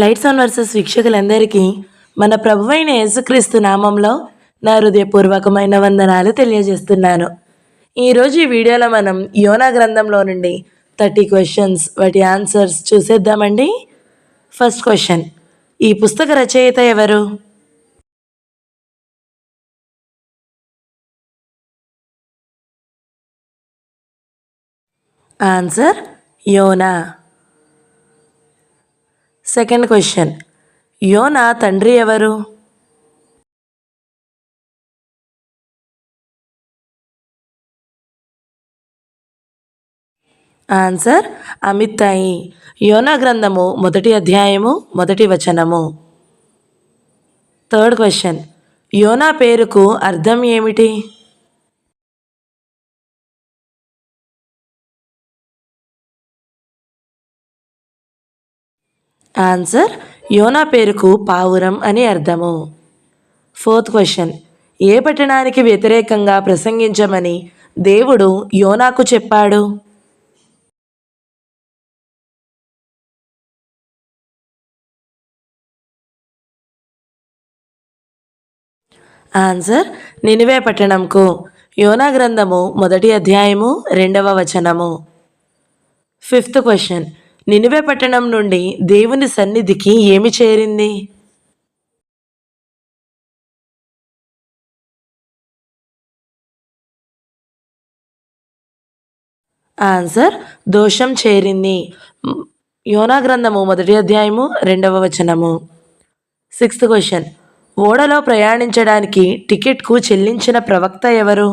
Lights on versus వీక్షకులందరికీ మన ప్రభువైన యేసుక్రీస్తు నామంలో నా హృదయపూర్వకమైన వందనాలు తెలియజేస్తున్నాను. ఈరోజు ఈ వీడియోలో మనం యోనా గ్రంథంలో నుండి థర్టీ క్వశ్చన్స్ వాటి ఆన్సర్స్ చూసేద్దామండి. ఫస్ట్ క్వశ్చన్ ఈ పుస్తక రచయిత ఎవరు? ఆన్సర్ యోనా. Second question. యోనా తండ్రి ఎవరు? ఆన్సర్ అమితాయి యోనా గ్రంథము మొదటి అధ్యాయము మొదటి వచనము. Third question. యోనా పేరుకు అర్థం ఏమిటి? ఆన్సర్ యోనా పేరుకు పావురం అని అర్థము. ఫోర్త్ క్వశ్చన్ ఏ పట్టణానికి వ్యతిరేకంగా ప్రసంగించమని దేవుడు యోనాకు చెప్పాడు? ఆన్సర్ నినివే పట్టణంకు. యోనా గ్రంథము మొదటి అధ్యాయము రెండవ వచనము. ఫిఫ్త్ క్వశ్చన్ నినివే పట్టణం నుండి దేవుని సన్నిధికి ఏమి చేరింది? ఆన్సర్ దోషం చేరింది. మ్, యోనా గ్రంథము మొదటి అధ్యాయము రెండవ వచనము. Sixth question. ఓడలో ప్రయాణించడానికి టికెట్కు చెల్లించిన ప్రవక్త ఎవరు?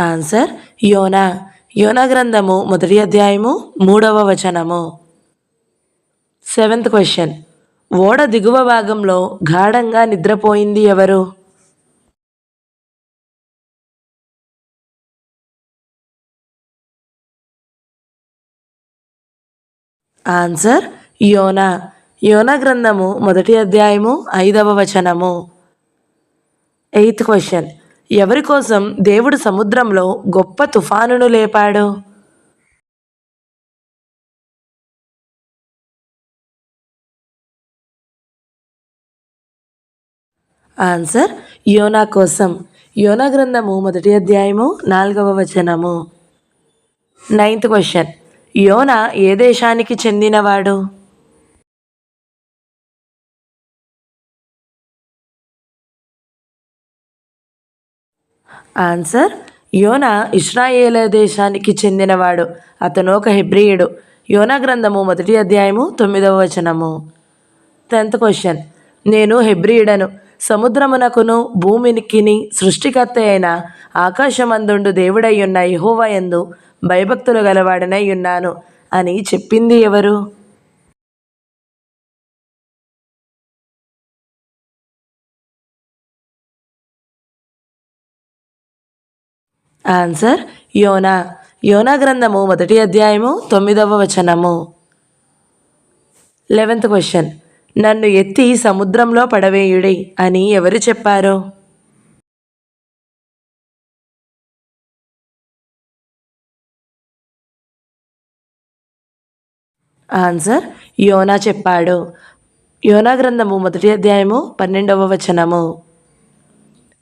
ఆన్సర్ యోనా యోనా గ్రంథము మొదటి అధ్యాయము మూడవ వచనము సెవెంత్ క్వశ్చన్ ఓడ దిగువ భాగంలో గాఢంగా నిద్రపోయింది ఎవరు ఆన్సర్ యోనా యోనా గ్రంథము మొదటి అధ్యాయము ఐదవ వచనము ఎయిత్ క్వశ్చన్ ఎవరి కోసం దేవుడు సముద్రంలో గొప్ప తుఫానును లేపాడు? ఆన్సర్ యోనా కోసం. యోనా గ్రంథము మొదటి అధ్యాయము నాలుగవ వచనము. నైన్త్ క్వశ్చన్ యోనా ఏ దేశానికి చెందినవాడు? ఆన్సర్ యోనా ఇస్రాయేల దేశానికి చెందినవాడు. అతను ఒక హెబ్రియుడు. యోనా గ్రంథము మొదటి అధ్యాయము తొమ్మిదవ వచనము. టెన్త్ క్వశ్చన్ నేను హెబ్రియుడను. సముద్రమునకును భూమికిని సృష్టికర్త అయిన ఆకాశమందుండు దేవుడై ఉన్న యందు భయభక్తులు గలవాడనై ఉన్నాను. అని చెప్పింది ఎవరు? ఆన్సర్ యోనా యోనా గ్రంథము మొదటి అధ్యాయము తొమ్మిదవ వచనము. లెవెంత్ క్వశ్చన్ నన్ను ఎత్తి సముద్రంలో పడవేయుడి అని ఎవరు చెప్పారు? ఆన్సర్ యోనా చెప్పాడు. యోనా గ్రంథము మొదటి అధ్యాయము పన్నెండవ వచనము.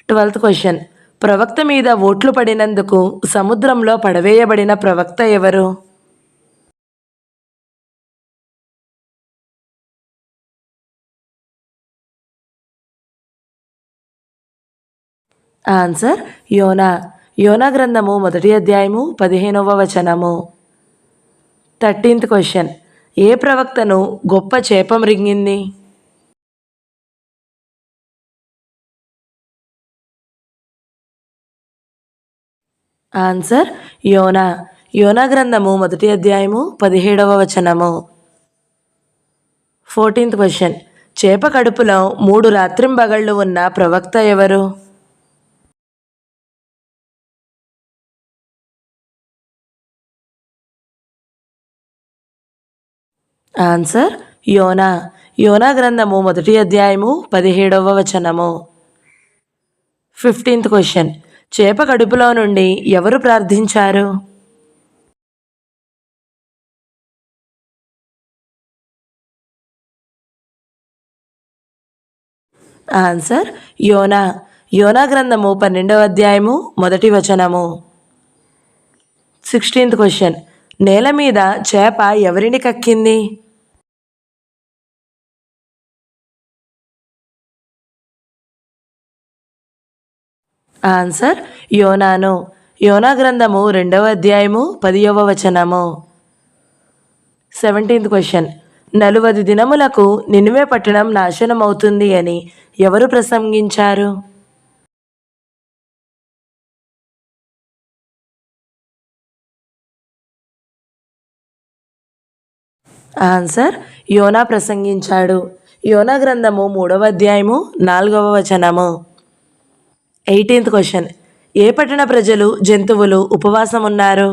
ట్వెల్త్ క్వశ్చన్ ప్రవక్త మీద ఓట్లు పడినందుకు సముద్రంలో పడవేయబడిన ప్రవక్త ఎవరు? ఆన్సర్ యోనా. యోనా గ్రంథము మొదటి అధ్యాయము పదిహేనవ వచనము. థర్టీన్త్ క్వశ్చన్ ఏ ప్రవక్తను గొప్ప చేప మృంగింది ఆన్సర్ యోనా. యోనా గ్రంథము మొదటి అధ్యాయము పదిహేడవ వచనము. Fourteenth question. చేప కడుపులో మూడు రాత్రింబగళ్ళు ఉన్న ప్రవక్త ఎవరు? ఆన్సర్ యోనా. యోనా గ్రంథము మొదటి అధ్యాయము పదిహేడవ వచనము. Fifteenth question. చేప కడుపులో నుండి ఎవరు ప్రార్థించారు? ఆన్సర్ యోనా. యోనా గ్రంథము పన్నెండవ అధ్యాయము మొదటి వచనము. సిక్స్టీన్త్ క్వశ్చన్ నేల మీద చేప ఎవరిని కక్కింది? ఆన్సర్ యోనాను. యోనా గ్రంథము రెండవ అధ్యాయము పదియవ వచనము. సెవెంటీన్త్ క్వశ్చన్ నలువది దినములకు నినువే పట్టణం నాశనం అవుతుంది అని ఎవరు ప్రసంగించారు? ఆన్సర్ యోనా ప్రసంగించాడు. యోనా గ్రంథము మూడవ అధ్యాయము నాలుగవ వచనము. ఎయిటీన్త్ క్వశ్చన్ ఏ పట్టణ ప్రజలు జంతువులు ఉపవాసం ఉన్నారు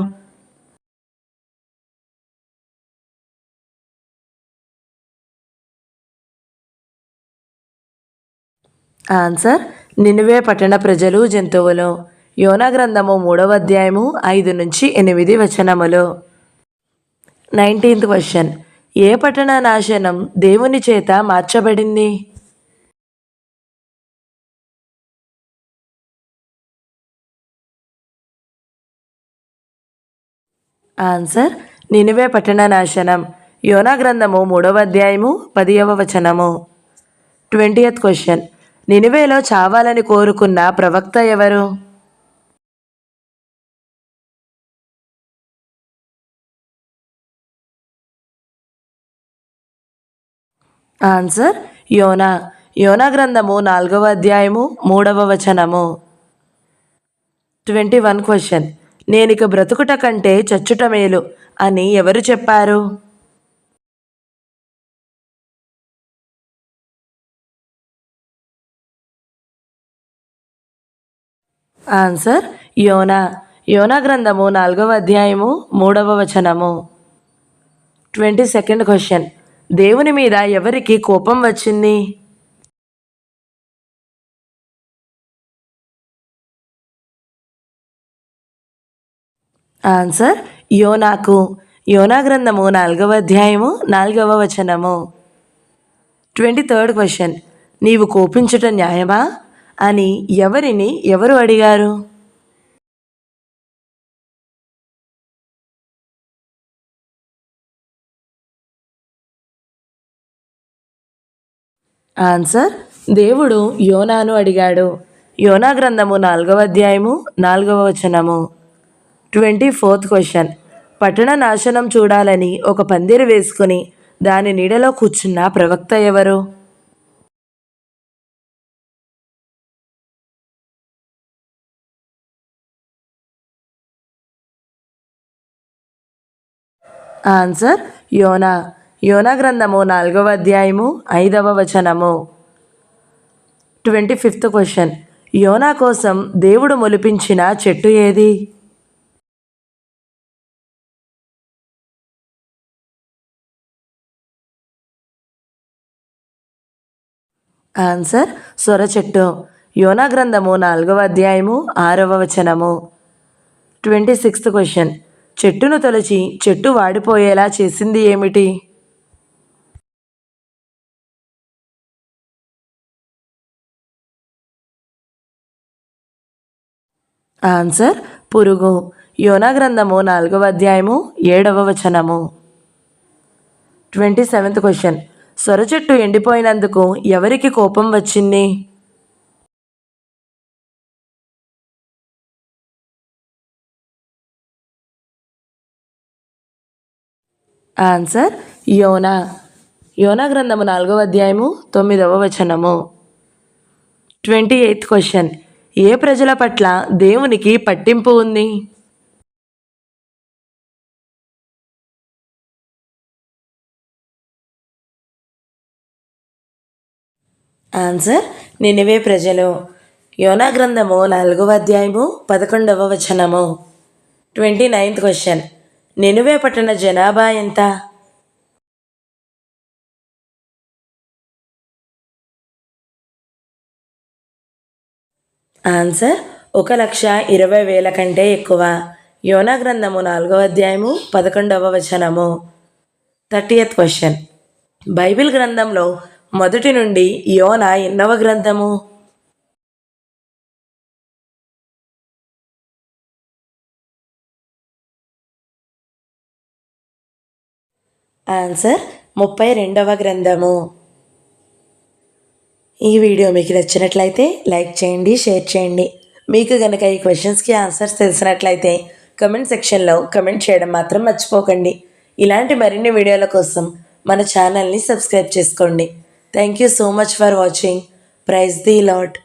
ఆన్సర్ నినువే పట్టణ ప్రజలు జంతువులు. యోనా గ్రంథము మూడవ అధ్యాయము ఐదు నుంచి ఎనిమిది వచనములు. నైన్టీన్త్ క్వశ్చన్ ఏ పట్టణ నాశనం దేవుని చేత మార్చబడింది? ఆన్సర్ నినివే పట్టణ నాశనం యోనా గ్రంథము మూడవ అధ్యాయము పదియవ వచనము. Twentieth question. నినివేలో చావాలని కోరుకున్న ప్రవక్త ఎవరు? ఆన్సర్ యోనా. యోనా గ్రంథము నాలుగవ అధ్యాయము మూడవ వచనము. Twenty one question. నేనిక బ్రతుకుట కంటే చచ్చుట మేలు అని ఎవరు చెప్పారు? ఆన్సర్ యోనా. యోనా గ్రంథము నాలుగవ అధ్యాయము మూడవ వచనము. Twenty second question. దేవుని మీద ఎవరికి కోపం వచ్చింది? ఆన్సర్ యోనాకు యోనా గ్రంథము నాలుగవ అధ్యాయము నాలుగవ వచనము. ట్వంటీ థర్డ్ క్వశ్చన్ నీవు కోపించుట న్యాయమా? అని ఎవరిని ఎవరు అడిగారు? ఆన్సర్ దేవుడు యోనాను అడిగాడు. యోనా గ్రంథము నాలుగవ అధ్యాయము నాలుగవ వచనము. Twenty fourth question. పట్టణ నాశనం చూడాలని ఒక పందిరి వేసుకుని దాని నీడలో కూర్చున్న ప్రవక్త ఎవరు? ఆన్సర్ యోనా. యోనా గ్రంథము నాలుగవ అధ్యాయము ఐదవ వచనము. Twenty fifth question. యోనా కోసం దేవుడు మొలిపించిన చెట్టు ఏది? ఆన్సర్ సొర చెట్టు యోనా గ్రంథము నాలుగవ అధ్యాయము ఆరవ వచనము. Twenty sixth question. చెట్టును తొలచి చెట్టు వాడిపోయేలా చేసింది ఏమిటి? ఆన్సర్ పురుగు. యోనా గ్రంథము నాలుగవ అధ్యాయము ఏడవ వచనము. Twenty seventh question. సొరచెట్టు ఎండిపోయినందుకు ఎవరికి కోపం వచ్చింది? ఆన్సర్ యోనా. యోనా గ్రంథము నాలుగవ అధ్యాయము తొమ్మిదవ వచనము. Twenty eighth question. ఏ ప్రజల పట్ల దేవునికి పట్టింపు ఉంది? ఆన్సర్ నినివే ప్రజలు యోనా గ్రంథము నాలుగవ అధ్యాయము పదకొండవ వచనము ట్వంటీ నైన్త్ క్వశ్చన్ నినువే పట్టణ జనాభా ఎంత ఆన్సర్ ఒక లక్ష ఇరవై వేల కంటే ఎక్కువ యోనా గ్రంథము నాలుగవ అధ్యాయము పదకొండవ వచనము థర్టీయత్ క్వశ్చన్ బైబిల్ గ్రంథంలో మొదటి నుండి యోనా ఎన్నవ గ్రంథము? ఆన్సర్ ముప్పై రెండవ గ్రంథము. ఈ వీడియో మీకు నచ్చినట్లయితే లైక్ చేయండి షేర్ చేయండి. మీకు కనుక ఈ క్వశ్చన్స్కి ఆన్సర్స్ తెలిసినట్లయితే కమెంట్ సెక్షన్లో కమెంట్ చేయడం మాత్రం మర్చిపోకండి. ఇలాంటి మరిన్ని వీడియోల కోసం మన ఛానల్ని సబ్స్క్రైబ్ చేసుకోండి. Thank you so much for watching. Praise the Lord.